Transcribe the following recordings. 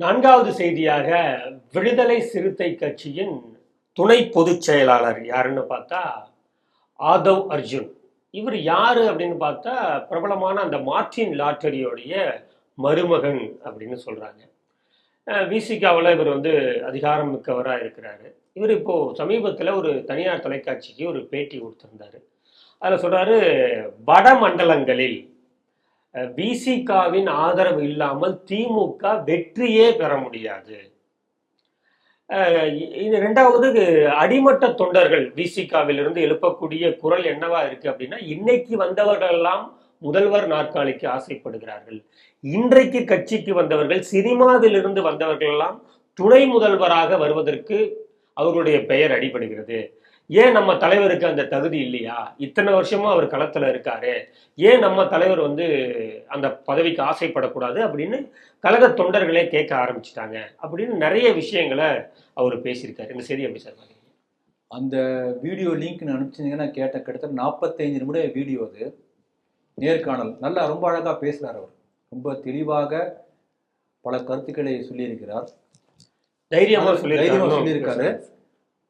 நான்காவது செய்தியாக விடுதலை சிறுத்தை கட்சியின் துணை பொதுச் செயலாளர் யாருன்னு பார்த்தா ஆதவ் அர்ஜுன். இவர் யாரு அப்படின்னு பார்த்தா பிரபலமான அந்த மார்டின் லாட்டரியோடைய மருமகன் அப்படின்னு சொல்கிறாங்க விசிகாவில் இவர் வந்து அதிகாரம் மிக்கவராக இருக்கிறாரு. இவர் இப்போது சமீபத்தில் ஒரு தனியார் தொலைக்காட்சிக்கு ஒரு பேட்டி கொடுத்துருந்தாரு. அதில் சொல்கிறாரு வட மண்டலங்களில் விசிகாவின் ஆதரவு இல்லாமல் திமுக வெற்றியே பெற முடியாது. இது ரெண்டாவது அடிமட்ட தொண்டர்கள் விசிகாவிலிருந்து எழுப்பக்கூடிய குரல் என்னவா இருக்கு அப்படின்னா இன்னைக்கு வந்தவர்கள் எல்லாம் முதல்வர் நாற்காலிக்கு ஆசைப்படுகிறார்கள். இன்றைக்கு கட்சிக்கு வந்தவர்கள் சினிமாவிலிருந்து வந்தவர்கள் எல்லாம் துணை முதல்வராக வருவதற்கு அவர்களுடைய பெயர் அடிபடுகிறது. ஏன் நம்ம தலைவருக்கு அந்த தகுதி இல்லையா? இத்தனை வருஷமா அவர் களத்துல இருக்காரு. ஏன் நம்ம தலைவர் வந்து அந்த பதவிக்கு ஆசைப்படக்கூடாது அப்படின்னு கழக தொண்டர்களே கேட்க ஆரம்பிச்சிட்டாங்க அப்படின்னு நிறைய விஷயங்களை அவர் பேசியிருக்காரு. இந்த செய்தி எப்படி சார்? அந்த வீடியோ லிங்க் நான் அனுப்பிச்சிங்கன்னா கேட்ட கிட்டத்தட்ட நாற்பத்தைந்து நிமிட வீடியோ அது. நேர்காணல். நல்லா ரொம்ப அழகாக பேசுகிறார் அவர். ரொம்ப தெளிவாக பல கருத்துக்களை சொல்லியிருக்கிறார். தைரியமா தைரியமா சொல்லியிருக்காரு. சொல்லியிருக்காரு.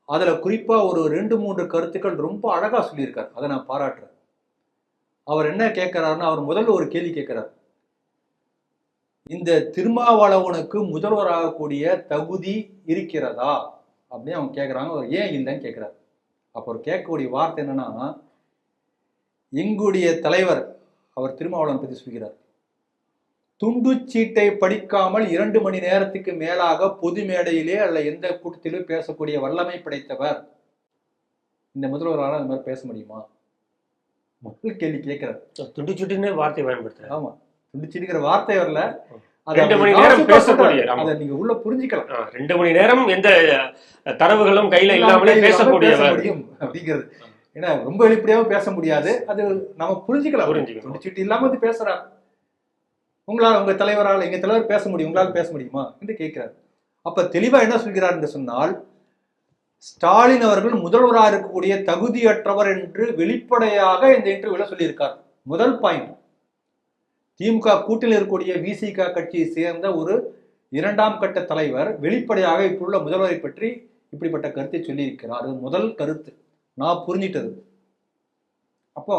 அதில் குறிப்பாக ஒரு ரெண்டு மூன்று கருத்துக்கள் ரொம்ப அழகாக சொல்லியிருக்கார். அதை நான் பாராட்டுறேன். அவர் என்ன கேட்குறாருன்னா அவர் முதல்ல ஒரு கேள்வி கேட்குறார். இந்த திருமாவளவனுக்கு முதல்வராகக்கூடிய தகுதி இருக்கிறதா? அப்படின்னு அவங்க கேட்குறாங்க. அவர் ஏன் இல்லைன்னு கேட்குறாரு. அப்போ அவர் கேட்கக்கூடிய வார்த்தை என்னன்னா எங்களுடைய தலைவர் அவர் திருமாவளவன் பற்றி சொல்கிறார். துண்டுச்சீட்டை படிக்காமல் இரண்டு மணி நேரத்துக்கு மேலாக பொது மேடையிலே அல்ல எந்த கூட்டத்திலும் பேசக்கூடிய வல்லமை படைத்தவர். இந்த முதல்வரால் அந்த மாதிரி பேச முடியுமா? முதல் கேள்வி கேட்கிறார். துண்டு சுட்டுன்னு வார்த்தை பயன்படுத்துறாரு. ஆமா. துண்டுச்சீட்டுங்கிற வார்த்தை வரல. அதை ரெண்டு மணி நேரம் பேசக்கூடிய. அதை நீங்க உள்ள புரிஞ்சுக்கலாம். ரெண்டு மணி நேரம் எந்த தரவுகளும் கையில இல்லாமலே பேச பேசக்கூடியவர். முடியும் அப்படிங்கிறது. ஏன்னா ரொம்ப வெளிப்படையாவும் பேச முடியாது. அது நம்ம புரிஞ்சுக்கலாம். புரிஞ்சுக்கணும். துண்டுச்சீட்டு இல்லாம வந்து பேசுறார். உங்களால் உங்க தலைவரால் எங்க தலைவர் பேச முடியும் உங்களால் பேச முடியுமா? என்று கேட்கிறார். அப்ப தெளிவா என்ன சொல்கிறார் என்று சொன்னால் ஸ்டாலின் அவர்கள் முதல்வராக இருக்கக்கூடிய தகுதியற்றவர் என்று வெளிப்படையாக இந்த இன்டர்வியூல சொல்லியிருக்கார். முதல் பாயிண்ட் திமுக கூட்டில் இருக்கக்கூடிய விசிக கட்சியை சேர்ந்த ஒரு இரண்டாம் கட்ட தலைவர் வெளிப்படையாக இப்புள்ள முதல்வரை பற்றி இப்படிப்பட்ட கருத்தை சொல்லியிருக்கிறார். அது முதல் கருத்து. நான் புரிஞ்சிட்டது. அப்போ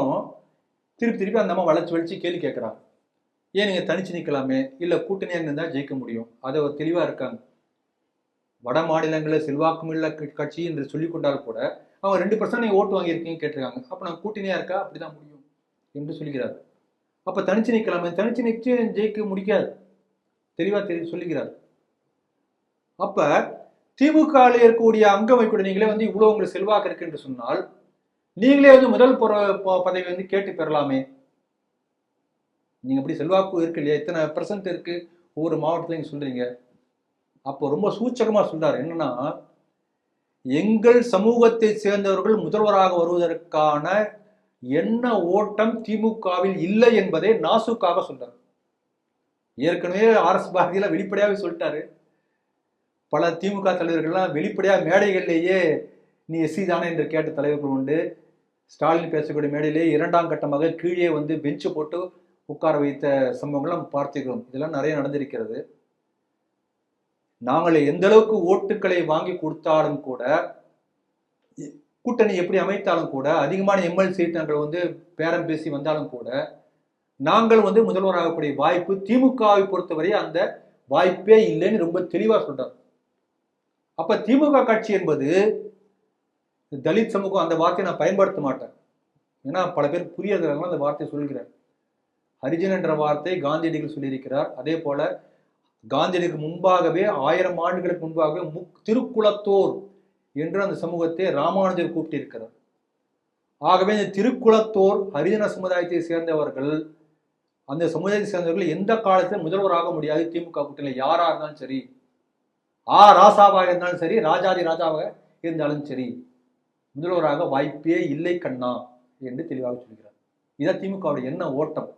திருப்பி திருப்பி அந்த அம்மா வளைச்சு வளைச்சு கேள்வி கேட்கிறாங்க ஏன் நீங்கள் தனிச்சு நிற்கலாமே இல்லை கூட்டணியாக இருந்தால் ஜெயிக்க முடியும்? அதை ஒரு தெளிவாக இருக்காங்க. வட மாநிலங்களில் செல்வாக்குமில்ல கட்சி என்று சொல்லிக் கொண்டால் கூட அவங்க ரெண்டு பர்சன்ட் நீங்கள் ஓட்டு வாங்கியிருக்கீங்க கேட்டிருக்காங்க. அப்போ நான் கூட்டணியாக இருக்கா? அப்படிதான் முடியும் என்று சொல்கிறார். அப்போ தனிச்சு நிற்கலாமே தனிச்சு நிற்க ஜெயிக்க முடியாது. தெளிவாக தெரி சொல்லுகிறார். அப்போ திமுகவில் இருக்கக்கூடிய அங்கமை நீங்களே வந்து இவ்வளோ உங்களுக்கு செல்வாக்கு இருக்கு என்று சொன்னால் நீங்களே வந்து முதல் பொற பதவி வந்து கேட்டு பெறலாமே? நீங்கள் இப்படி செல்வாக்கு இருக்கு இல்லையா? இத்தனை பெர்சன்ட் இருக்கு. ஒவ்வொரு மாவட்டத்திலையும் சொல்கிறீங்க அப்போ ரொம்ப சூச்சகமாக சொல்றாரு என்னன்னா எங்கள் சமூகத்தை சேர்ந்தவர்கள் முதல்வராக வருவதற்கான என்ன ஓட்டம் திமுகவில் இல்லை என்பதை நாசுக்காக சொல்றார். ஏற்கனவே ஆர் எஸ் வெளிப்படையாகவே வெளிப்படையாவே சொல்லிட்டாரு. பல திமுக தலைவர்கள்லாம் வெளிப்படையாக மேடைகள்லேயே நீ எஸ்சி தானே என்று கேட்ட தலைவர்கள் உண்டு. ஸ்டாலின் பேசக்கூடிய மேடையிலே இரண்டாம் கட்டமாக கீழே வந்து பெஞ்சு போட்டு உட்கார வைத்த சம்பவங்களை நம்ம பார்த்துக்கிறோம். இதெல்லாம் நிறைய நடந்திருக்கிறது. நாங்கள் எந்த அளவுக்கு ஓட்டுக்களை வாங்கி கொடுத்தாலும் கூட கூட்டணி எப்படி அமைத்தாலும் கூட அதிகமான எம்எல்சி சீட்டங்கள் வந்து பேரம் பேசி வந்தாலும் கூட நாங்கள் வந்து முதல்வராகக்கூடிய வாய்ப்பு திமுகவை பொறுத்தவரை அந்த வாய்ப்பே இல்லைன்னு ரொம்ப தெளிவாக சொல்றார். அப்ப திமுக கட்சி என்பது தலித் சமூகம் அந்த வார்த்தையை நான் பயன்படுத்த மாட்டேன். ஏன்னா பல பேர் புரியறதுனால அந்த வார்த்தையை சொல்கிறேன் ஹரிஜன் என்ற வார்த்தை காந்தியடிகள் சொல்லியிருக்கிறார். அதே போல காந்தியடிக்கு முன்பாகவே ஆயிரம் ஆண்டுகளுக்கு முன்பாகவே முக் திருக்குலத்தோர் என்று அந்த சமூகத்தை ராமானுஜர் கூப்பிட்டிருக்கிறார். ஆகவே இந்த திருக்குலத்தோர் ஹரிஜன சமுதாயத்தை சேர்ந்தவர்கள் அந்த சமுதாயத்தை சேர்ந்தவர்கள் எந்த காலத்தில் முதல்வராக முடியாது. திமுக கூட்டணியில் யாரா இருந்தாலும் சரி ஆ ராசாவாக இருந்தாலும் சரி ராஜாதி ராஜாவாக இருந்தாலும் சரி முதல்வராக வாய்ப்பே இல்லை கண்ணா என்று தெளிவாக சொல்கிறார். இதான் திமுகவுடைய என்ன ஓட்டம்.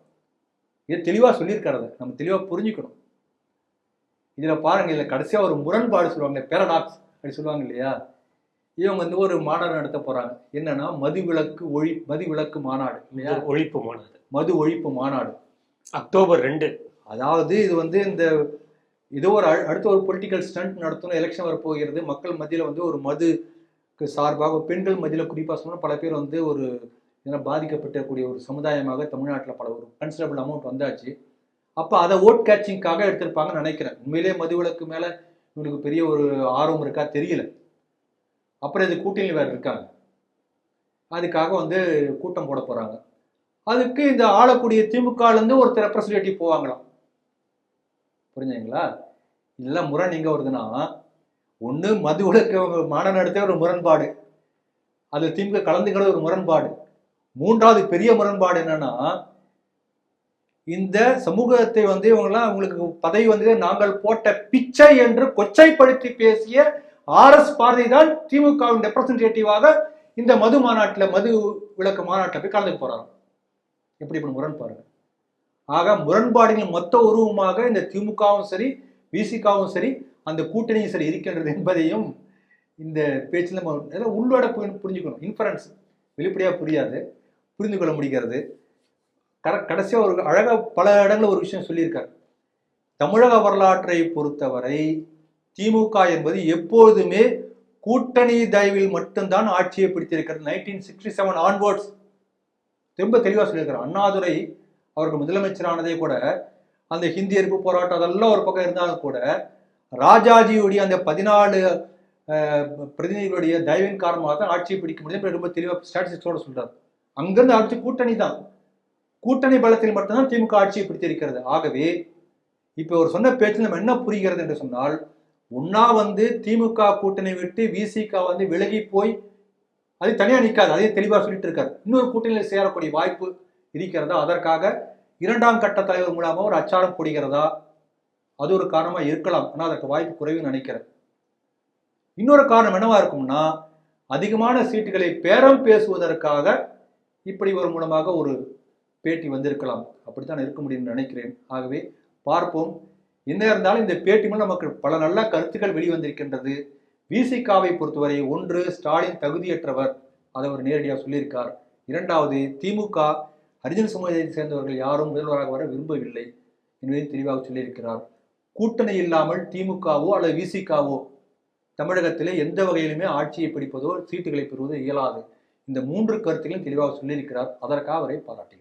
இதை தெளிவாக சொல்லியிருக்காரு. நம்ம தெளிவாக புரிஞ்சுக்கணும். இதுல பாருங்க இதுல கடைசியா ஒரு முரண்பாடு சொல்லுவாங்க பேரடாக்ஸ் அப்படி சொல்லுவாங்க இல்லையா? இவங்க வந்து ஒரு மாநாடு நடத்த போறாங்க. என்னன்னா மது விலக்கு ஒழி மது விலக்கு மாநாடு இல்லையா? ஒழிப்பு மாநாடு. மது ஒழிப்பு மாநாடு. அக்டோபர் ரெண்டு. அதாவது இது வந்து இந்த ஏதோ ஒரு அடுத்த ஒரு பொலிட்டிக்கல் ஸ்டண்ட் நடத்தணும் எலெக்ஷன் வரப்போகிறது. மக்கள் மத்தியில் வந்து ஒரு மதுக்கு சார்பாக பெண்கள் மத்தியில் குறிப்பாக சொன்னால் பல பேர் வந்து ஒரு இதனால் பாதிக்கப்பட்டக்கூடிய ஒரு சமுதாயமாக தமிழ்நாட்டில் பல ஒரு கன்சிடபிள் அமௌண்ட் வந்தாச்சு. அப்போ அதை ஓட் கேட்சிங்காக எடுத்திருப்பாங்கன்னு நினைக்கிறேன். உண்மையிலேயே மதுவிலக்கு மேலே இவங்களுக்கு பெரிய ஒரு ஆர்வம் இருக்கா தெரியல. அப்புறம் இது கூட்டணி வேறு இருக்காங்க. அதுக்காக வந்து கூட்டம் போட போகிறாங்க அதுக்கு இந்த ஆளக்கூடிய திமுகலேருந்து ஒருத்தர் ரெப்ரசன்டேட்டிவ் போவாங்களாம். புரிஞ்சுங்களா இதெல்லாம் முரண் எங்கே வருதுன்னா ஒன்று மது விலக்கு மாநாடு நடத்த ஒரு முரண்பாடு. அது திமுக கலந்துக்கிறது ஒரு முரண்பாடு. மூன்றாவது பெரிய முரண்பாடு என்னன்னா இந்த சமூகத்தை வந்து இவங்கெல்லாம் அவங்களுக்கு பதவி வந்து நாங்கள் போட்ட பிச்சை என்று கொச்சைப்படுத்தி பேசிய ஆர் எஸ் பாரதி தான் திமுகவின் ரெப்ரசன்டேட்டிவாக இந்த மது மாநாட்டில் மது விளக்கு மாநாட்டில் போய் கலந்துக்கு போறாங்க எப்படி இப்படி முரண்பாடு ஆக முரண்பாடுகளின் மொத்த உருவமாக இந்த திமுகவும் சரி விசிகாவும் சரி அந்த கூட்டணியும் சரி இருக்கின்றது என்பதையும் இந்த பேச்சில் நம்ம இதெல்லாம் உள்ளோட புரிஞ்சுக்கணும். இன்ஃபரன்ஸ் வெளிப்படையாக புரியாது. புரிந்து கொள்ள முடிகிறது. கர கடைசியாக ஒரு அழகாக பல இடங்களில் ஒரு விஷயம் சொல்லியிருக்கார். தமிழக வரலாற்றை பொறுத்தவரை திமுக என்பது எப்பொழுதுமே கூட்டணி தயவில் மட்டும்தான் ஆட்சியை பிடித்திருக்கிறது. நைன்டீன் சிக்ஸ்டி செவன் ஆன்வர்ட்ஸ் ரொம்ப தெளிவாக சொல்லியிருக்கார் அண்ணாதுரை அவருக்கு முதலமைச்சரானதே கூட அந்த ஹிந்தி எதிர்ப்பு போராட்டம் அதெல்லாம் ஒரு பக்கம் இருந்தாலும் கூட ராஜாஜியுடைய அந்த பதினாலு பிரதிநிதிகளுடைய தயவின் காரணமாக தான் ஆட்சியை பிடிக்க முடியும் ரொம்ப தெளிவாக ஸ்டாட்டிஸ்டிக்ஸோட சொல்றாரு. அங்கிருந்து ஆட்சி கூட்டணி தான். கூட்டணி பலத்தில் மட்டும்தான் திமுக ஆட்சியை பிடித்திருக்கிறது. ஆகவே இப்போ ஒரு சொன்ன பேச்சில் நம்ம என்ன புரிகிறது என்று சொன்னால் ஒன்னா வந்து திமுக கூட்டணி விட்டு விசிக வந்து விலகி போய் அது தனியாக நிற்காது அதே தெளிவாக சொல்லிட்டு இருக்காரு. இன்னொரு கூட்டணியில் சேரக்கூடிய வாய்ப்பு இருக்கிறதா? அதற்காக இரண்டாம் கட்ட தலைவர் மூலமாக ஒரு அச்சாரம் போடுகிறதா அது ஒரு காரணமாக இருக்கலாம். ஆனால் அதற்கு வாய்ப்பு குறைவுன்னு நினைக்கிறேன். இன்னொரு காரணம் என்னவா இருக்கும்னா அதிகமான சீட்டுகளை பேரம் பேசுவதற்காக இப்படி ஒரு மூலமாக ஒரு பேட்டி வந்திருக்கலாம். அப்படித்தான் இருக்க முடியும்னு நினைக்கிறேன். ஆகவே பார்ப்போம். என்ன இருந்தாலும் இந்த பேட்டி மூலம் நமக்கு பல நல்ல கருத்துக்கள் வெளிவந்திருக்கின்றது. விசிகாவை பொறுத்தவரை ஒன்று ஸ்டாலின் தகுதியற்றவர். அதை அவர் நேரடியாக சொல்லியிருக்கார். இரண்டாவது திமுக ஹரிஜன் சமுதாயத்தை சேர்ந்தவர்கள் யாரும் முதல்வராக வர விரும்பவில்லை என்பதையும் தெளிவாக சொல்லியிருக்கிறார். கூட்டணி இல்லாமல் திமுகவோ அல்லது விசிகாவோ தமிழகத்திலே எந்த வகையிலுமே ஆட்சியை பிடிப்பதோ சீட்டுகளை பெறுவதோ இயலாது. இந்த மூன்று கருத்துக்களையும் தெளிவாக சொல்லியிருக்கிறார். அதற்காக அவரை பாராட்டினார்